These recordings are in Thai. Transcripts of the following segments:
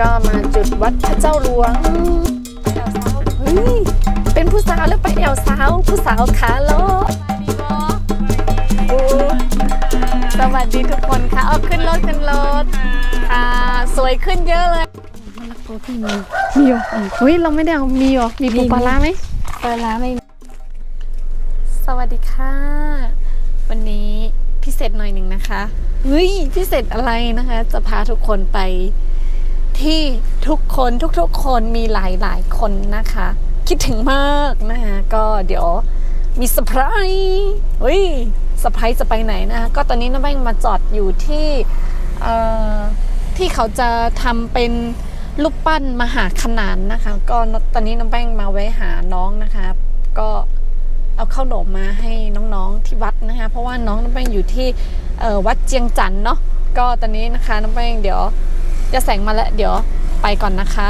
ก็มาจุดวัดพระเจ้าหลวงไปแอวสาวเฮ้ยเป็นผู้สาวแล้วไปแอวสาว ผู้สาวขาโลโอ้สวัสดีทุกคนค่ะเอาขึ้นรถขึ้นรถค่ะสวยขึ้นเยอะเลยมะละกอที่มีมีเหรอเฮ้ยเราไม่ได้เอามีเหรอมีปูปลาร้าไหมปลาร้าไม่สวัสดีค่ะ วันนี้พิเศษหน่อยหนึ่งนะคะเฮ้ยพิเศษอะไรนะคะ จะพาทุกคนไป ที่ทุกคนทุกๆคนมีหลายๆคนนะคะ คิดถึงมากนะคะก็เดี๋ยวมีเซอร์ไพรส์เฮ้ยเซอร์ไพรส์จะไปไหนนะคะก็ตอนนี้น้าแบงมาจอดอยู่ที่ที่เขาจะทำเป็นรูปปั้นมหาขนานนะคะ ก็ตอนนี้น้าแบงมาไว้หาน้องนะคะ ก็เอาข้าวหนมมาให้น้องๆที่วัดนะคะ เพราะว่าน้องน้ำแป้งอยู่ที่วัดเจียงจันเนาะก็ตอนนี้นะคะน้ำแป้งเดี๋ยว จะแสงมาแล้วเดี๋ยวไปก่อนนะคะ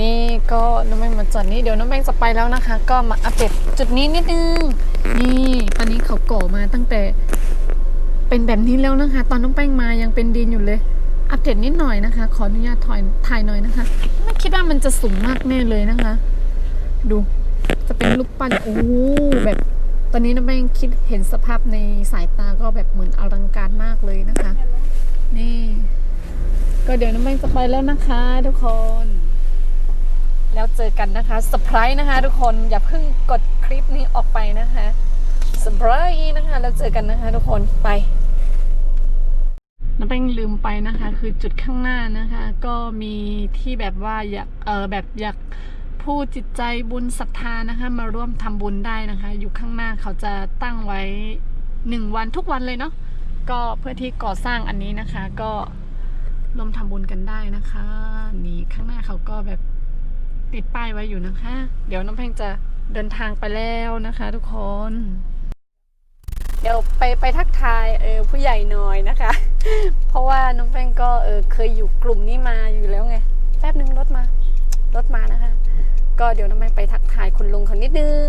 นี่ก็น้ำแป้งมาจอดนี้เดี๋ยวน้ำแป้งจะไปแล้วนะคะ ก็มาอัปเดตจุดนี้นิดนึง นี่ตอนนี้เขาก่อมาตั้งแต่ เป็นแบบนี้แล้วนะคะ ตอนน้ำแป้งมายังเป็นดินอยู่เลย อัปเดตนิดหน่อยนะคะ ขออนุญาตถ่ายถ่ายหน่อยนะคะ ไม่คิดว่ามันจะสูงมากแน่เลยนะคะ ดูจะเป็นรูปปั้นโอ้แบบตอนนี้น้ำแป้งคิดเห็นสภาพในสายตาก็แบบเหมือนอลังการมากเลยนะคะ นี่ ก็เดี๋ยวน้ำแป้งจะไปแล้วนะคะทุกคน แล้วเจอกันนะคะเซอร์ไพรส์นะคะ ทุกคนอย่าเพิ่งกดคลิปนี้ออกไปนะคะเซอร์ไพรส์นะคะ แล้วเจอกันนะคะ ทุกคนไปน้ำแป้งลืมไปนะคะ คือจุดข้างหน้านะคะ ก็มีที่แบบว่าอยากเออแบบอยากผู้จิตใจบุญศรัทธานะคะ มาร่วมทำบุญได้นะคะ อยู่ข้างหน้าเขาจะตั้งไว้หนึ่งวันทุกวันเลยเนาะก็เพื่อที่ก่อสร้างอันนี้นะคะ ก็ ร่วมทำบุญกันได้นะคะ นี่ข้างหน้าเขาก็แบบติดป้ายไว้อยู่นะคะ เดี๋ยวน้องแพงจะเดินทางไปแล้วนะคะ ทุกคน เดี๋ยวไปไปทักทายเออผู้ใหญ่หน่อยนะคะ เพราะว่าน้องแป้งก็เออเคยอยู่กลุ่มนี้มาอยู่แล้วไง แป๊บนึงรถมารถมานะคะ ก็เดี๋ยวน้องแป้งไปทักทายคุณลุงเขานิดนึง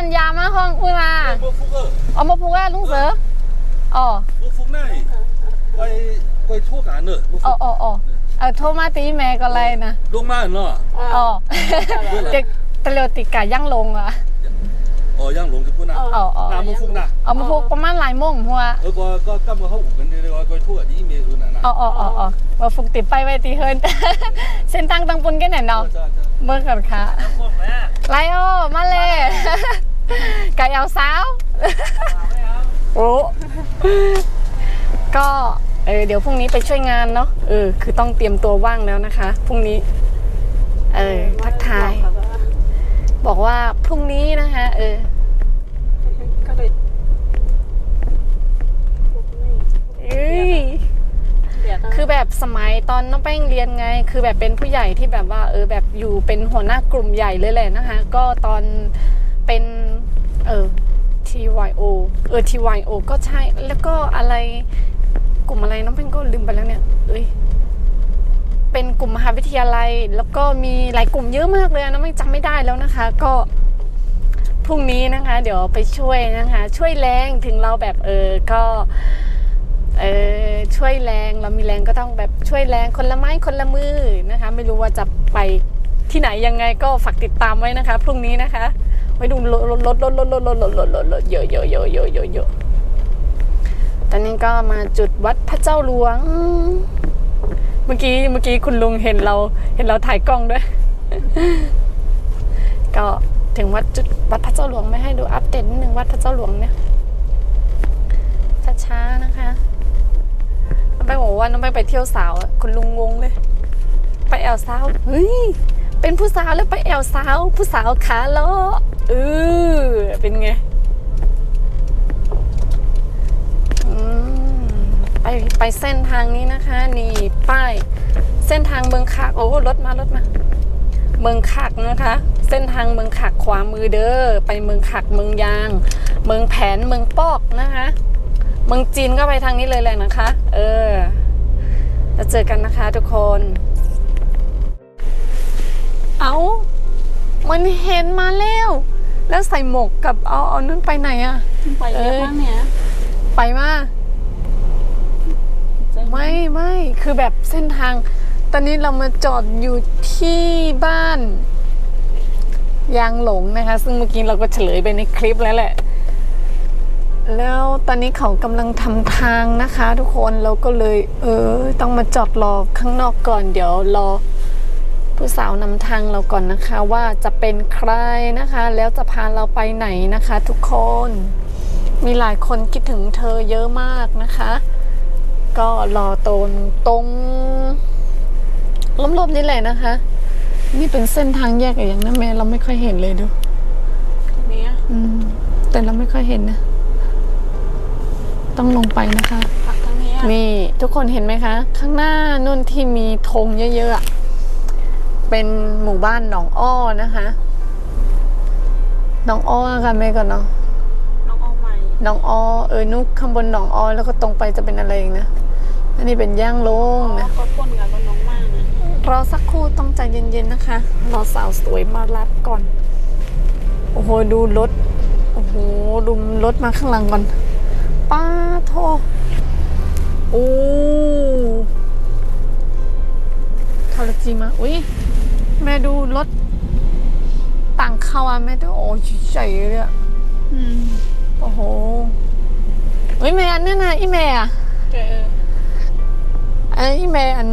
전 야마헝 우나 뭐푸거 어머 보가 룽서 어 뭐푸나이 거의 거의เ가안 넣어 어어어 아 토마티 메가라이나 롱마 안 넣어ทั่ว티카 양롱아 อ๋ออ๋อเอาทั่างหลงคือพูดนะอ๋ออ๋อน้ำมานฟุกนะเอามาฟุกประมาณหลายโมงหัวเออก็ก็กำมาเข้าอุกันเลยก็ทั่วที่เมียคือหนนะอ๋ออ๋ออ๋อมาฟุกติดไปไว้ตีเฮิร์นเส้นตังตังปุนกันไหนเนาะเบอร์ก่อนค่ะไลโอมาเลย ไก่เอาสาวโอ้ก็เออเดี๋ยวพรุ่งนี้ไปช่วยงานเนาะเออคือต้องเตรียมตัวว่างแล้วนะคะพรุ่งนี้ เออทักทาย บอกว่าพรุ่งนี้นะคะเออก็เลยเอ้ยเดี๋ยวต้องคือแบบสมัยตอนน้องแป้งเรียนไง คือแบบเป็นผู้ใหญ่ที่แบบว่า เออแบบอยู่เป็นหัวหน้ากลุ่มใหญ่เลยแหละนะคะ ก็ตอน เป็นเออ TYO เออ TYO ก็ใช่แล้วก็อะไรกลุ่มอะไรน้องแป้งก็ลืมไปแล้วเนี่ยเอ้ยเป็นกลุ่มมหาวิทยาลัย แล้วก็มีหลายกลุ่มเยอะมากเลยนะน้องแป้งจำไม่ได้แล้วนะคะ ก็พรุ่งนี้นะคะ เดี๋ยวไปช่วยนะคะ ช่วยแรงถึงเราแบบเออก็เออช่วยแรงเรามีแรงก็ต้องแบบช่วยแรงคนละไม้คนละมือนะคะ ไม่รู้ว่าจะไปที่ไหนยังไงก็ฝากติดตามไว้นะคะ พรุ่งนี้นะคะ ไว้ดูรถรถรถรถรถรถรถรถรถรถรถเยอะเยอะเยอะเยอะเยอะเยอะตอนนี้ก็มาจุดวัดพระเจ้าหลวง เมื่อกี้เมื่อกี้คุณลุงเห็นเราเห็นเราถ่ายกล้องด้วย ก็ถึงวัดจุดวัดพระเจ้าหลวงไม่ให้ดูอัปเดตนิดนึงวัดพระเจ้าหลวงเนี่ยช้าๆนะคะน้องแป้งบอกว่าน้องแป้งไปเที่ยวสาว คุณลุงงงเลย ไปแอวสาว เฮ้ย เป็นผู้สาวแล้วไปแอวสาว ผู้สาวขาล้อเออเป็นไงไปไปเส้นทางนี้นะคะ นี่ป้ายเส้นทางเมืองคากโอ้รถมารถมาเมืองขักนะคะ เส้นทางเมืองขักขวามือเด้อไปเมืองขักเมืองยาง เมืองแผนเมืองปอกนะคะ เมืองจีนก็ไปทางนี้เลยแหละนะคะ เออแล้วเจอกันนะคะทุกคน เอามันเห็นมาแล้ว แล้วใส่หมวกกับเอาเอานั่นไปไหนอะไปเยอะมากเนี่ยไปมา ไม่ไม่คือแบบเส้นทาง ตอนนี้เรามาจอดอยู่ที่บ้าน ยางหลงนะคะ ซึ่งเมื่อกี้เราก็เฉลยไปในคลิปแล้วแหละ แล้วตอนนี้เขากำลังทำทางนะคะ ทุกคนเราก็เลย เออ ต้องมาจอดรอข้างนอกก่อนเดี๋ยวรอ ผู้สาวนำทางเราก่อนนะคะว่าจะเป็นใครนะคะ แล้วจะพาเราไปไหนนะคะทุกคน มีหลายคนคิดถึงเธอเยอะมากนะคะ ก็รอตนตรงล้มๆนี่แหละนะคะ นี่เป็นเส้นทางแยกอย่างนั้นแม่เราไม่ค่อยเห็นเลยดูเนี่ยอืมแต่เราไม่ค่อยเห็นนะ ต้องลงไปนะคะผักทั้งนี้นี่ทุกคนเห็นไหมคะ ข้างหน้านุ่นที่มีธงเยอะๆอะ เป็นหมู่บ้านหนองอ้อนะคะหนองอ้อค่ะแม่ก่อนเนาะน้องเอาใหม่หนองอ้อเออนุกข้างบนหนองอ้อแล้วก็ตรงไปจะเป็นอะไรอีกนะอันนี้เป็นย่างลงอ๋อนะ ก็ปนกันกับน้องมากนะรอสักครู่ต้องใจเย็นๆนะคะรอสาวสวยมารับก่อน โอ้โหดูรถ โอ้โหดูรถมาข้างหลังก่อน ป้าโทโอ้คาราจิมาอุ้ยแม่ดูรถต่างเข้าอะแม่ดูโอ้ยใหญ่เลยอะอืมโอ้โหเฮ้ยแม่อันนั้นน่ะอีแม่อะเจอไอ้อีแม่อัน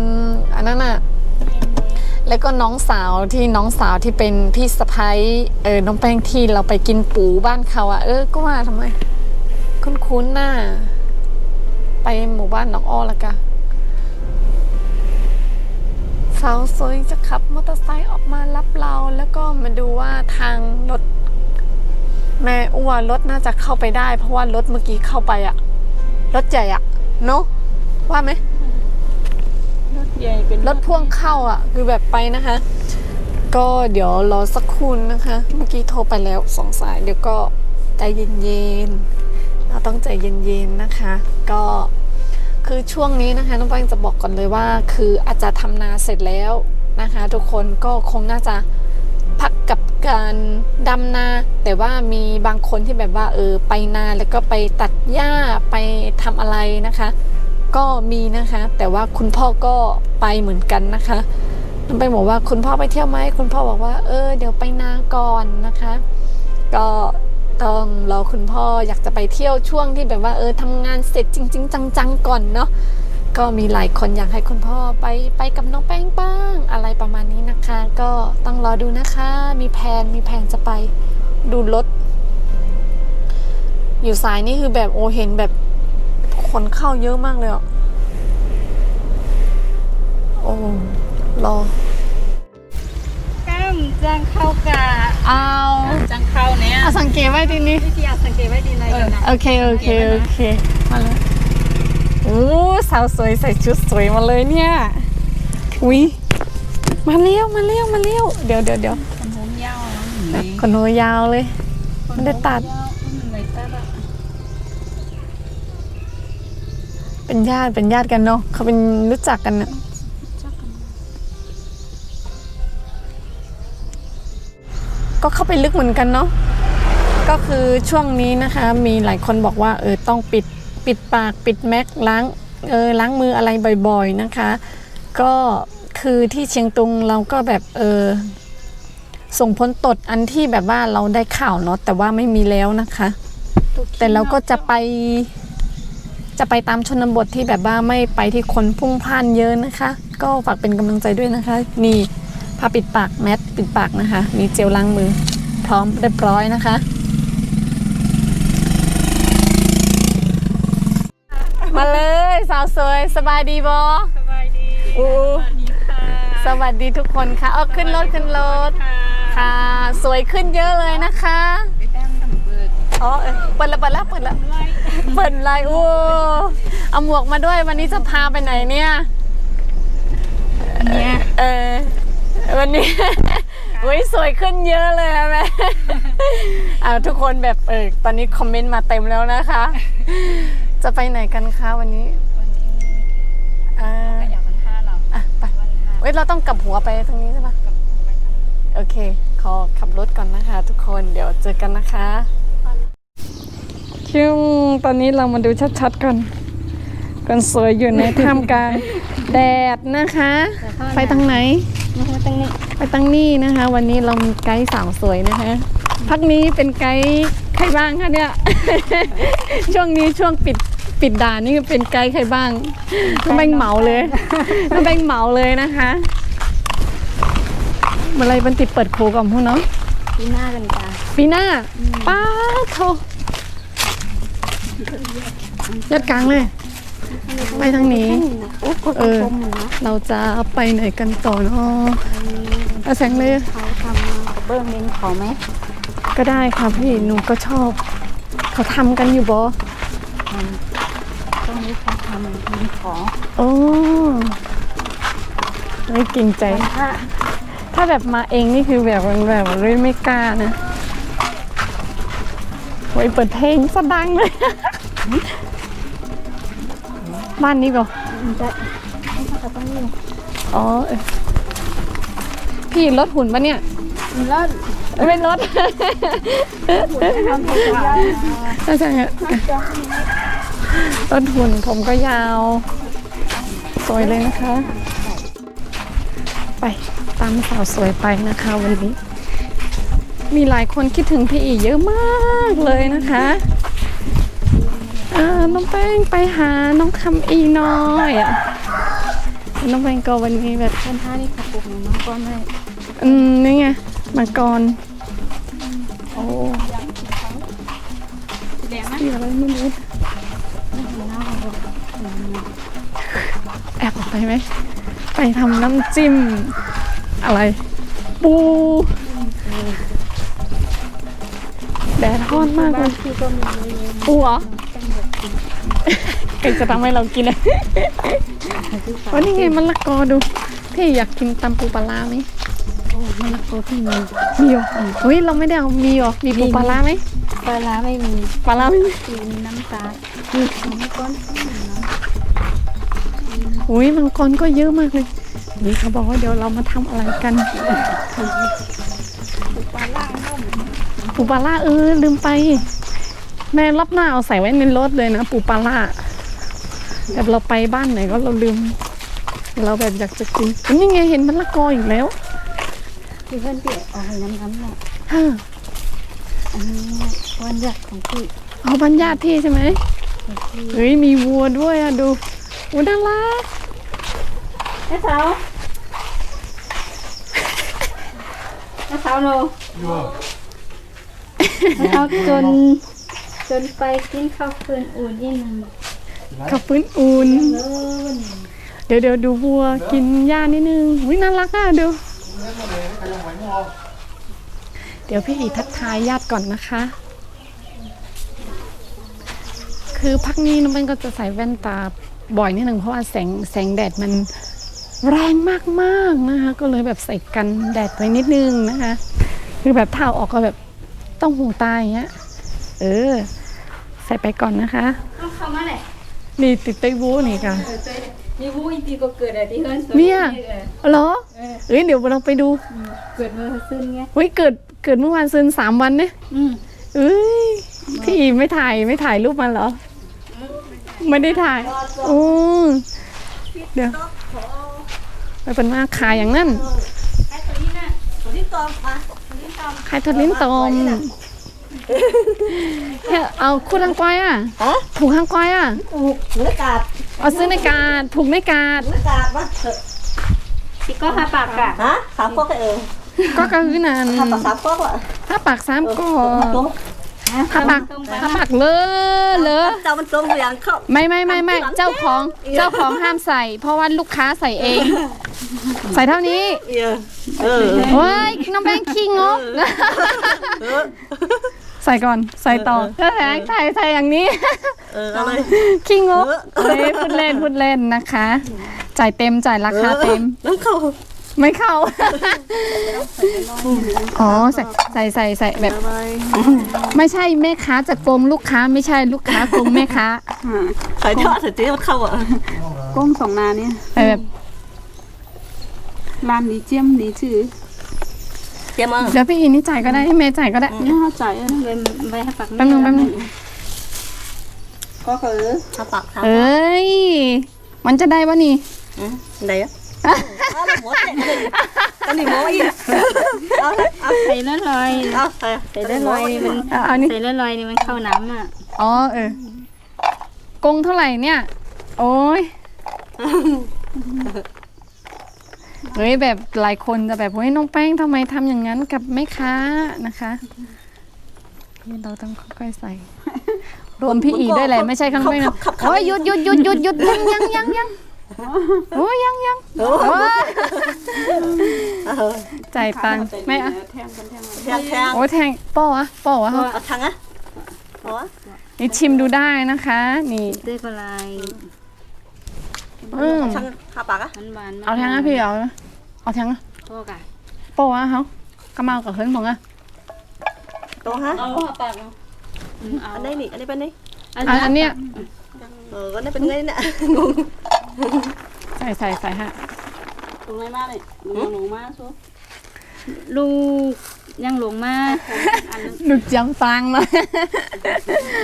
อันนั้นน่ะเอ็มเลยแล้วก็น้องสาวที่น้องสาวที่เป็นพี่สะพ้ายเออน้องแป้งที่เราไปกินปูบ้านเขาอะเออก็ว่าทำไม คุ้นๆหน้า ไปหมู่บ้านน้องอ้อละกะ สาวสวยจะขับมอเตอร์ไซค์ออกมารับเรา แล้วก็มาดูว่าทางรถแม่อ้วนรถน่าจะเข้าไปได้ เพราะว่ารถเมื่อกี้เข้าไปอะรถใหญ่อะเนาะว่าไหมรถใหญ่เป็นรถพ่วงเข้าอะคือแบบไปนะคะ ก็เดี๋ยวรอสักครู่นะคะ เมื่อกี้โทรไปแล้วสองสายเดี๋ยวก็ใจเย็นๆเราต้องใจเย็นๆนะคะ ก็ คือช่วงนี้นะคะน้องแป้งจะบอกก่อนเลยว่า คืออาจจะทำนาเสร็จแล้วนะคะ ทุกคนก็คงน่าจะพักกับการดำนา แต่ว่ามีบางคนที่แบบว่าเออไปนาแล้วก็ไปตัดหญ้าไปทำอะไรนะคะ ก็มีนะคะ แต่ว่าคุณพ่อก็ไปเหมือนกันนะคะน้องไปบอกว่าคุณพ่อไปเที่ยวไหมคุณพ่อบอกว่าเออเดี๋ยวไปนาก่อนนะคะ ก็ ต้องรอคุณพ่ออยากจะไปเที่ยวช่วงที่แบบว่าเออทำงานเสร็จจริง ๆ จังๆก่อนเนาะก็มีหลายคนอยากให้คุณพ่อไปไปกับน้องแป้งบ้าง อะไรประมาณนี้นะคะ ก็ต้องรอดูนะคะ มีแผนมีแผนจะไปดูรถ อยู่สายนี่คือแบบโอเห็นแบบคนเข้าเยอะมากเลยอะโอ้รอ แก้มจังเข้ากะเอาจังเข้าเนี่ยเอาสังเกตไว้ทีนี้วิธีอาสังเกตไว้ดีเลยนะโอเคโอเคโอเคมาแล้วโอ้สาวสวยใส่ชุดสวยมาเลยเนี่ยอุ้ยมาเลี้ยวมาเลี้ยวมาเลี้ยวเดี๋ยวเดี๋ยวเดี๋ยวคนผมยาวนะขนหัวยาวเลยไม่ได้ตัดไม่ได้ตัดอะเป็นญาติเป็นญาติกันเนาะเขาเป็นรู้จักกันเน่ะ ก็เข้าไปลึกเหมือนกันเนาะก็คือช่วงนี้นะคะ มีหลายคนบอกว่าเออต้องปิดปิดปากปิดแม็กล้างเออล้างมืออะไรบ่อย ๆนะคะ ก็คือที่เชียงตุงเราก็แบบเออส่งผลตดอันที่แบบว่าเราได้ข่าวเนาะแต่ว่าไม่มีแล้วนะคะ แต่เราก็จะไปจะไปตามชนบทที่แบบว่าไม่ไปที่คนพุ่งพล่านเยอะนะคะ ก็ฝากเป็นกำลังใจด้วยนะคะ นี่ ผ้าปิดปากแมสปิดปากนะคะ มีเจลล้างมือ พร้อมเรียบร้อยนะคะมาเลยสาวสวยสบายดีบอสบายดีโอ้สวัสดีค่ะสวัสดีทุกคนค่ะเออขึ้นรถขึ้นรถค่ะค่ะ สวยขึ้นเยอะเลยนะคะไปแต้มทำเปิดอ๋อเออเปิดแล้วเปิดแล้วเปิดแล้วไล่เปิดไลน์โอ้เอาหมวกมาด้วยวันนี้จะพาไปไหนเนี่ยเนี่ยเออ วันนี้ อุ้ยสวยขึ้นเยอะเลยอะแม่อ่าทุกคนแบบเออตอนนี้คอมเมนต์มาเต็มแล้วนะคะ จะไปไหนกันคะวันนี้วันนี้อ่า ก็อยากวันห้าเราอะไป วันห้าเว้ยเราต้องกลับหัวไปทางนี้ใช่ปะกับไปทางนี้โอเค ขอขับรถก่อนนะคะ ทุกคนเดี๋ยวเจอกันนะคะคิวตอนนี้เรามาดูชัดๆก่อน กันสวยอยู่ในท่ามกลางแดดนะคะ ไปทางไหน มาทางนี้ไปตั้งนี่นะคะ วันนี้เรามีไกด์สาวสวยนะคะ พักนี้เป็นไกด์ใครบ้างคะเนี่ย ช่วงนี้ช่วงปิดปิดด่านนี่เป็นไกด์ใครบ้างน้องแบงเหมาเลยน้องแบงเหมาเลยนะคะเมื่อไรบันติดเปิดโคก่อนพูดเนาะปีหน้ากันจ้าปีหน้าป้าโทยัดกลางเลย ไปทางนี้ โอ้กดเออ ชมหนูนะเราจะไปไหนกันต่อเนาะเอาแสงเลย เขาทำกับเบิ้งเล่นเขาไหมก็ได้ค่ะพี่หนูก็ชอบ เขาทำกันอยู่บอตรงนี้เขาทำเล่นของโอ้ไม่เก่งใจ ถ้าถ้าแบบมาเองนี่คือแบบแบบเลยไม่กล้านะไว้เปิดเพลงสะดังเลย บ้านนี้ก่อมันจะไม่เข้ากับตรงนี้อ๋อเออพี่รถหุ่นปะเนี่ยแล้วไม่รถทำให้ยาวน่าจะเนี่ยต้นทุนผมก็ยาว สวยเลยนะคะ ไปตามสาวสวยไปนะคะวันนี้ มีหลายคนคิดถึงพี่อีเยอะมากเลยนะคะ อ่าน้องแป้งไปหาน้องคำอีน้อยอะน้องแป้งก็วันนี้แบบคนท่านี่เขาปลูกหนูมาก้อนให้อืมนี่ไงมังกรโอ้แดงนะสีอะไรไม่รู้หน้าเขาแอบออกไปไหมไปทำน้ำจิ้ม อะไร ปูแดดร้อนมากเลยที่ก็มีเลยปูเหรอ ใครจะทำให้เรากินเลยวันนี้ไงมะละกอดู พี่อยากกินตำปูปลาร้าไหมโอ้มะละกอที่มีมีเหรอเฮ้ยเราไม่ได้เอามีเหรอมีปูปลาร้าไหมปลาร้าไม่มีปลาร้าไม่มีมีน้ำตาลมีของก้อนอุ้ยมังกรก็เยอะมากเลยนี่เขาบอกว่าเดี๋ยวเรามาทำอะไรกันปลาล่างนุ่มปูปลาร่าเออลืมไป แม่รับหน้าเอาใส่ไว้ในรถเลยนะปูปลาร่า แบบเราไปบ้านไหนก็เราลืม เราแบบอยากจะกินนี่ไงเห็นมะละกออีกแล้วที่เพื่อนเปียกเอาให้น้ำน้ำเนี่ยฮะอันนี้วันหยัดของพี่เอาบ้านญาติพี่ใช่ไหมเฮ้ยมีวัวด้วยอะดูอู้น่ารักแม่สาวแม่สาวโนแม่สาวจนจนไปกินข้าวเพื่อนอุ่นยี่หนึ่ง กับปืนอุ่นเดี๋ยวเดี๋ยวดูวัวกินหญ้านิดนึงวิน่ารักอะดูเดี๋ยวพี่อีทักทายญาติก่อนนะคะ คือพักนี้น้องเป็นก็จะใส่แว่นตาบ่อยนิดหนึ่งเพราะว่าแสงแสงแดดมันแรงมากๆนะคะ ก็เลยแบบใส่กันแดดไว้นิดนึงนะคะ คือแบบถ้าออกก็แบบต้องหูตาอย่างเงี้ย เออ ใส่ไปก่อนนะคะเอาเข้ามาเลย นี่ติดไต้วูนี่ค่ะเออเต้นี่วูอีปีก็เกิดอะไรที่เฮือนเมียเออเหรอเอ้ยเดี๋ยวเราไปดู เกิดเมื่อซึ้นไงเฮ้ยเกิดเกิดเมื่อวานซืนสามวันเนี่ยอืมเอ้ยพี่อีไม่ถ่ายไม่ถ่ายรูปมันเหรอ ไม่ได้ถ่ายโอ้เดี๋ยวไปเป็นมาขายอย่างนั้นไอ้ตัวนี้น่ะตัวนี้ตอมอะตัวนี้ตอมขายทอดลิ้นตอม เฮ้ยเอาคู่ทางก้อยอะฮะถูกทางก้อยอะถูกเนื้อกาดเอาซื้อในกาดถูกในกาดเนื้อกาดวะเถอะสิก็ห้าปากกะฮะสามก๊อกเออก็ก็คือนั่นทำต่อสามก๊อกอะถ้าปากสามก็มาตรงถ้าปากถ้าปากเลอะเลอะเจ้ามันตรงอย่างเข้าไม่ไม่ไม่ไม่เจ้าของเจ้าของห้ามใส่ เพราะว่าลูกค้าใส่เอง ใส่เท่านี้เออเออเฮ้ยน้องแบงค์ขี้งกเออ ใส่ก่อนใส่ต่อแล้วแบงค์ใส่ใส่อย่างนี้ เอออะไรขี้งกเออเฮ้ยพูดเล่นพูดเล่นนะคะ จ่ายเต็มจ่ายราคาเต็ม น้ำเข้าไม่เข้า อ๋อใส่ใส่ใส่ใส่แบบไม่ใช่แม่ค้าจะโกงลูกค้าไม่ใช่ลูกค้าโกงแม่ค้าใส่ทอดใส่เจ๊มันเข้าอะกุ้งสองนาเนี่ยไปแบบ ร้านนี้เจียมนี้ชื่อ เจ๊มั้งเดี๋ยวพี่อีนี่จ่ายก็ได้ให้แม่จ่ายก็ได้ นี่เข้าใจเออไปไปให้ปักแป๊บนึงแป๊บนึง ก็คือทาปากทาเอ้ย มันจะได้ปะนี่ไหนอะเอาหมดเลยกันนี่หมดอีกเอาเอาใส่แล้วลอยเอาใส่ใส่แล้วลอยนี่มันเอาเอานี่ใส่แล้วลอยนี่มันเข้าน้ำอะ อ๋อเออกงเท่าไหร่เนี่ย โอ้ย เฮ้ยแบบหลายคนจะแบบเฮ้ยน้องแป้งทำไมทำอย่างนั้นกับแม่ค้านะคะนี่เราต้องค่อยๆใส่ รวมพี่อีด้วยแหละไม่ใช่ครั้งแรกนะโอ้ยหยุดหยุดหยุดหยุดหยุดยังยังยังยังโอ้ยยังยังโอ้ยจ่ายตังค์ไม่อะแทงกันแทงแทงแทงโอ้ยแทงป้อวะป้อวะเอาทางอะเอาวะนี่ชิมดูได้นะคะ นี่เต้ก็ลายอืมทางทาปากอะมันหวานเอาแทงอะพี่เอา เอาแทงอะพ่อกะป้อวะเขากระเมากับเฮิร์นของอะตรงฮะ เอาปากเอาเอาอันนี้นี่ อันนี้เป็นนี่อันอันเนี้ยเออก็นี่เป็นไงเนี่ยงง ใส่ใส่ใส่ฮะตรงไหนมาเลยหนูหนูมาสู้ลูกยังหลงมาอันหนึกจำฟังเลย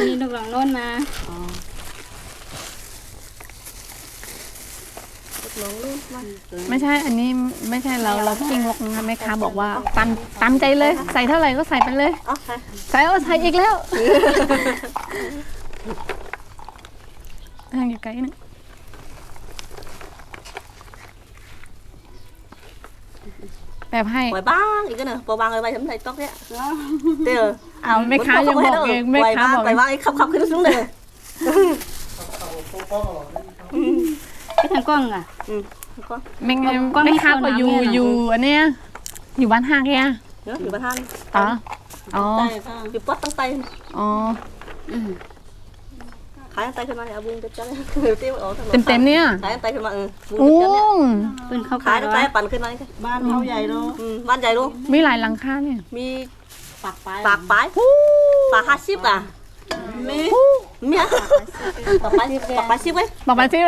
นี้ลูกหลังโน้นมาน้อ งลูกมาไม่ใช่อันนี้ไม่ใช่เราเรากิ้งลกนะแม่ค้าบอกว่าตามตามใจเลย ใส่เท่าไหร่ก็ใส่ไปเลยเอาใส่ใส่เอาใส่อีกแล้วทางอยู่ไกลนึงแบบให้ปล่อยบ้างอีกก็เนอะปล่อยบ้างเลยไปทำไมต้องเนี่ยเดี๋ยวเอาแม่ค้ายังบอกเองแม่ค้าบอกปล่อยบ้างไอ้ ขับขับขึ้นสูงเลยไปทางกล้องอะก็แม่งก็ไม่แม่ค้าเข้าก็อยู่น้ำเนี่ยเหรออยู่อันเนี้ยอยู่บ้านห้างแกเนาะอยู่บ้านท่านอ๋ออ๋ออยู่ป๊อดตั้งไตอ๋อ อืมขายตั้งไตขึ้นมาเนี่ยบุ้งจะจังเต็มเอาเต็มเต็มๆเนี่ยขายตั้งไตขึ้นมาเออบุ้งโอ้จะจังเนี่ยเป็นข้าวขายขาตั้วงไตปั่นขึ้นมาบ้านเขาใหญ่เนาะบ้านใหญ่ลูกมีหลายหลังคาเนี่ย มีปากปลายปากปลายปากห้าสิบอะ มีมีอะปากปลายปากปลายสิบไว้บอกมาที่เ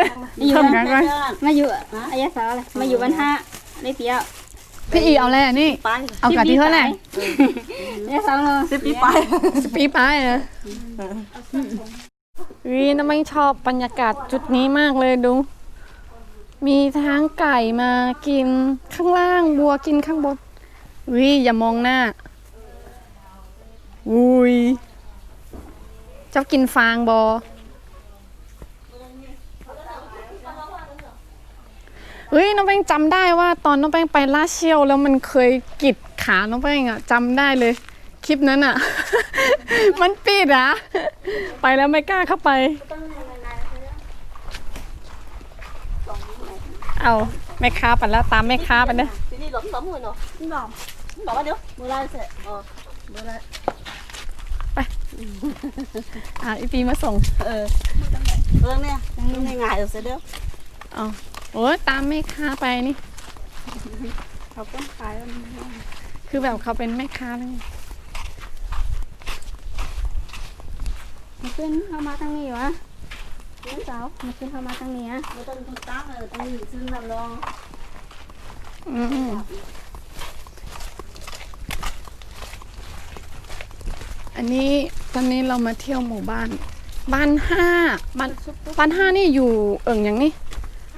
พิ่มกันก่อนมาอยู่อายะสาวอะไรมาอยู่บ้านห้าได้เปียวพี่อีเอาอะไรอะนี่ปลายเอากะทิเท่าไหร่อายะสาวเนาะสิบปีปลายสปีไปนะวีน้ำไม่ชอบบรรยากาศจุดนี้มากเลยดู มีทั้งไก่มากินข้างล่างบัวกินข้างบนวิอย่ามองหน้าอุ้ย เจ้ากินฟางบอเฮ้ยน้องแป้งจำได้ว่าตอนน้องแป้งไปลาเชียวแล้วมันเคยกิดขาน้องแป้งอะจำได้เลยคลิปนั้นอะมันปิดอะไปแล้วไม่กล้าเข้าไป เอาแม่ค้าไปแล้วตามแม่ค้าไปเนอะทีนี้หลงหลงเลยเนาะหลงบอกว่าเดี๋ยวโบราณเสร็จ อ๋อโบราณอะอีปีมาส่ง เออเรื่องเนี้ยง่ายๆเสร็จเดี๋ยวเอาโอ้ยตามแม่ค้าไปนี่ เขาก็ขายคือแบบเขาเป็นแม่ค้าแล้วไงมันขึ้นเข้ามาทางนี้วะน้องสาวมันขึ้นเข้ามาทางนี้อะไม่ต้องตั้งเลยต้องซื้อน้ำรองอืมอันนี้ ตอนนี้เรามาเที่ยวหมู่บ้าน บ้านห้าบ้านบ้านห้านี่อยู่เอิ่งยังนี่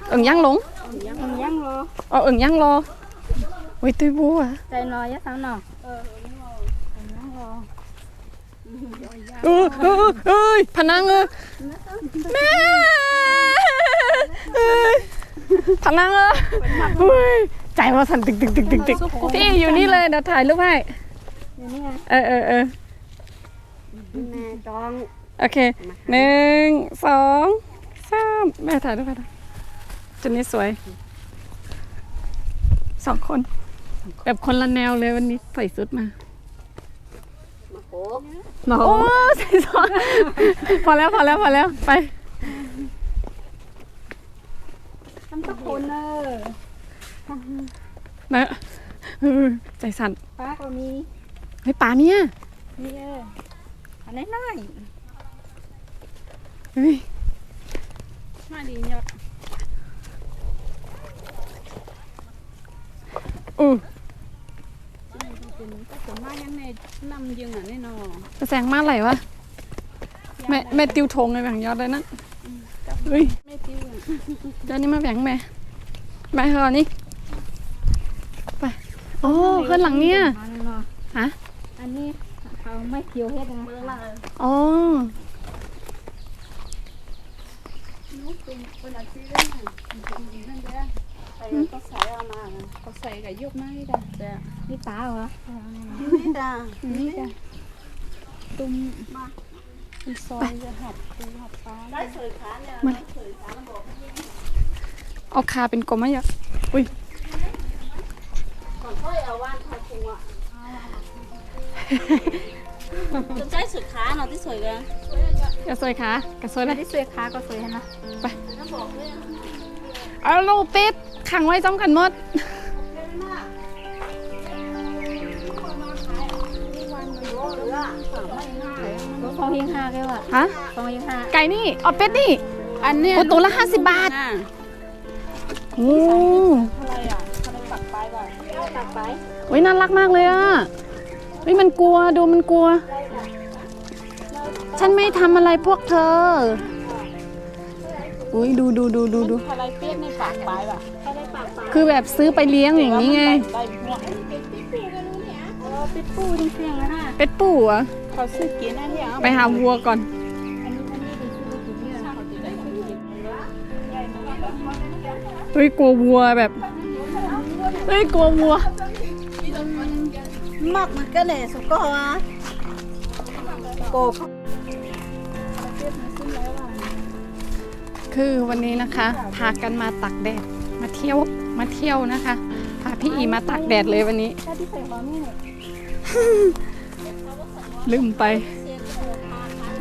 เอิ่งย่างหลงยังยังรอเออเอิ่งย่างรอโอ้ยตุ้ยบัวใจรอยะสาวเนาะเออเออเอ้ยพนังเออแม่เอ้ยพนังเออเฮ้ยใจว่าสั่นตึกตึกตึกตึกตึกพี่อยู่นี่เลยเดี๋ยวถ่ายรูปให้อยู่นี่ไงเออเออเออ แม่จองโอเคหนึ่งสองสามแม่ถ่ายรูปให้ด้วยจุดนี้สวยสองคน แบบคนละแนวเลยวันนี้ใส่ชุดมาโอ้โอ้ใส่ซอนพอแล้วพอแล้วพอแล้วไปทำตะคุณเออนะเออใจสั่นป้าก็มีเฮ้ยปลาเนี่ยนี่เออ อันนี้น้อยเฮ้ยมาดียอดอู้เป็นก็สมมายังในนำยังอะแน่นอนกระแสงมาไหลวะแม่แม่ติวธงไงแบ่งยอดเลยนะเฮ้ยไม่ติ้วเดี๋ยวนี้มาแบ่งแม่แม่เฮอนี่ไปโอ้ขึ้นหลังเนี่ยฮะอันนี้ เขาไม่เคียวเฮ็ดนะอ๋อนุ๊กเป็นคนอาชีพนั่นนั่นเด้อไปก็ใส่เอามาก็ใส่กับยกไม้จ้ะแต่นี่ปลาเหรอนี่จ้านี่จ้ะตุ้มมาเป็นซอยจะหับตุ้มหับปลาได้สวยขาเนี่ยมันเอาคาเป็นกลมไหมอะอุ้ยก่อนค่อยเอาว่านทอคงอะ สนใจสวยขาเนาะที่สวยกันกระสวยขากระสวยเลยที่สวยขาก็สวยนะไปเอาลูกปิดขังไว้จ้องกันหมดก็ฟองยิงห้าแก้วอะฮะฟองยิงห้าไก่นี่เอาเป็ดนี่ อันเนี้ยโอ้ตัวละห้าสิบบาทอะโอ้เท่าไรอะเท่าไรปักไปบ่ปักไปเฮ้ยน่ารักมากเลยอะ เฮ้ยมันกลัวดูมันกลัว ฉันไม่ทำอะไรพวกเธอ อุ้ยดูดูดูดูดูเท่าไรเปี้ยนในปักไปบ่เท่าไรปักไปคือแบบซื้อไปเลี้ยงอย่างนี้ไง ได้หัวเออปิดปูจริงๆนะฮะเป็ดปู่เหรอะเขาซื้อกินนะที่เอาไปหาวัวก่อนอันนี้อันนี้เป็นซื้อกินเนี่ยเขาจะได้ซื้อกินเฮ้ยกลัววัวแบบเฮ้ยกลัววัว มากมันก็เลยสุกก็อะโกบคือวันนี้นะคะ พากันมาตักแดด มาเที่ยว มาเที่ยวนะคะ พาพี่อีมาตักแดดเลยวันนี้ ลืมไป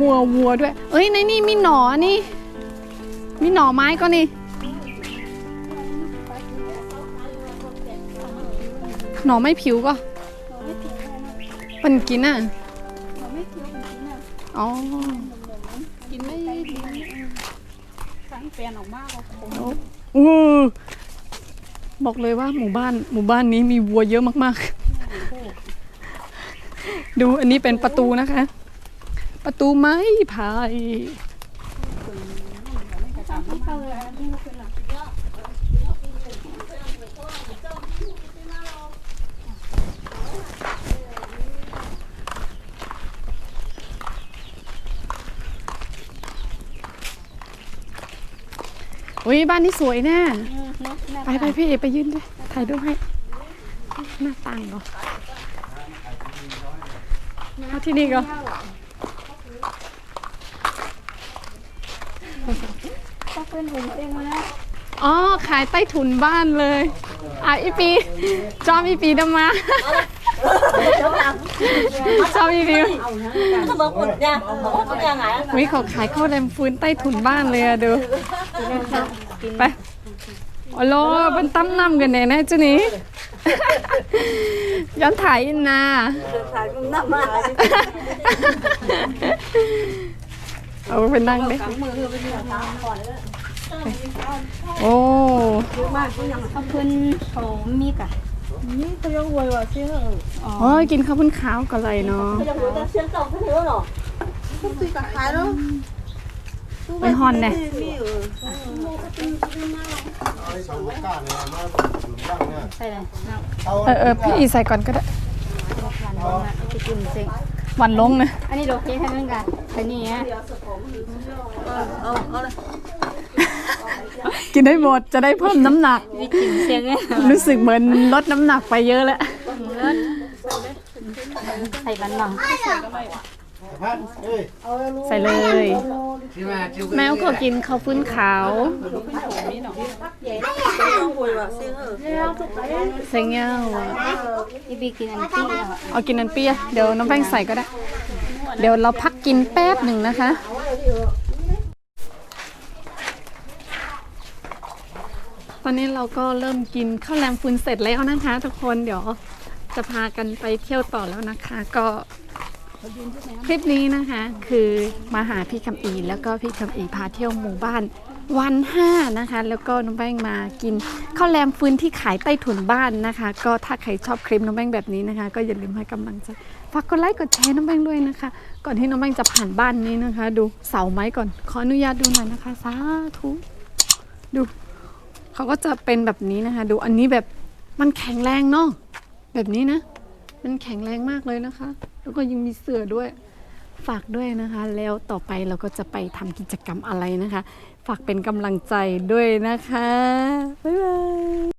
วัววัวด้วย เอ้ยในนี่มีหนอนี่ มีหน่อไม้ก็นี่ หน่อไม่ผิวก็ มันกินอะเราไม่เคี้ยวจริงๆนะอ๋อกินไม่ดีทั้งเปลี่ยนออกมาก็คงอู้บอกเลยว่าหมู่บ้านหมู่บ้านนี้มีวัวเยอะมากๆ ดูอันนี้เป็นประตูนะคะ ประตูไม้พาย ทำให้เขาเลย อันนี้ก็เป็นหลักอุ้ยบ้านนี้สวยแน่เนาะไปไปพี่เอไปยืนด้วยถ่ายรูปให้หน้าต่างเหรอเอาที่นี่ก็ก็เป็นหุ่นเองนะอ๋อ ขายใต้ถุนบ้านเลย อะอีปี จอมอีปีดำมา จอมอีปีถ้าบอกคนเนี่ยบอกคนยังไงวิเขาขายข้าวแดมฟืนใต้ถุนบ้านเลยอะดูไปโอ้โหมันตั้มน้ำกันแน่นะเจ้านี้ย้อนถ่ายอินนาถ่ายมึงน้ำมาเอาไปนั่งดิโอ้เขาเพิ่นเขามีกะ นี่เขายังวยว่าซื้ออ๋อโอ้ยกินข้าวพุ้นขาวก็เลยเนาะจะหัวจะเสียงตรงทั้งหัวเนาะคุยกับใครเนาะไปฮอนเนี่ยมีเออใส่เลยน้ำเออเออพี่อีใส่ก่อนก็ได้หวานลงอะจะกินเซ็งหวันลงนะอันนี้โอเคให้มันกันแต่นี่อะเอาเอาเลย กินได้หมดจะได้เพิ่มน้ำหนักจะกินเซ็งเนี่ยรู้สึกเหมือนลดน้ำหนักไปเยอะแล้วใส่บันหนังใส่เลย แมวก็กินข้าวฟุ้นขาวต้องคุยว่าเสียงเออใส่เงี้ยวอะอีบีกินอันตี้อะเอากินนันเปียเดี๋ยวน้องแป้งใส่ก็ได้ เดี๋ยวเราพักกินแป๊บหนึ่งนะคะ อนนี้เราก็เริ่มกินข้าวแรมฟืนเสร็จแล้วนะคะ ทุกคนเดี๋ยวจะพากันไปเที่ยวต่อแล้วนะคะ ก็คลิปนี้นะคะ คือมาหาพี่คำอีแล้วก็พี่คำอีพาเที่ยวหมู่บ้านวันห้านะคะ แล้วก็น้องแป้งมากินข้าวแรมฟืนที่ขายใต้ถุนบ้านนะคะ ก็ถ้าใครชอบคลิปน้องแป้งแบบนี้นะคะ ก็อย่าลืมให้กำลังใจฝากกดไลค์กดแชร์น้องแป้งด้วยนะคะ ก่อนที่น้องแป้งจะผ่านบ้านนี้นะคะ ดูเสาไม้ก่อนขออนุญาตดูหน่อยนะคะสาธุดู เขาก็จะเป็นแบบนี้นะคะ ดูอันนี้แบบมันแข็งแรงเนาะแบบนี้นะ มันแข็งแรงมากเลยนะคะ แล้วก็ยังมีเสือด้วยฝากด้วยนะคะ แล้วต่อไปเราก็จะไปทำกิจกรรมอะไรนะคะ ฝากเป็นกำลังใจด้วยนะคะ บ๊ายบาย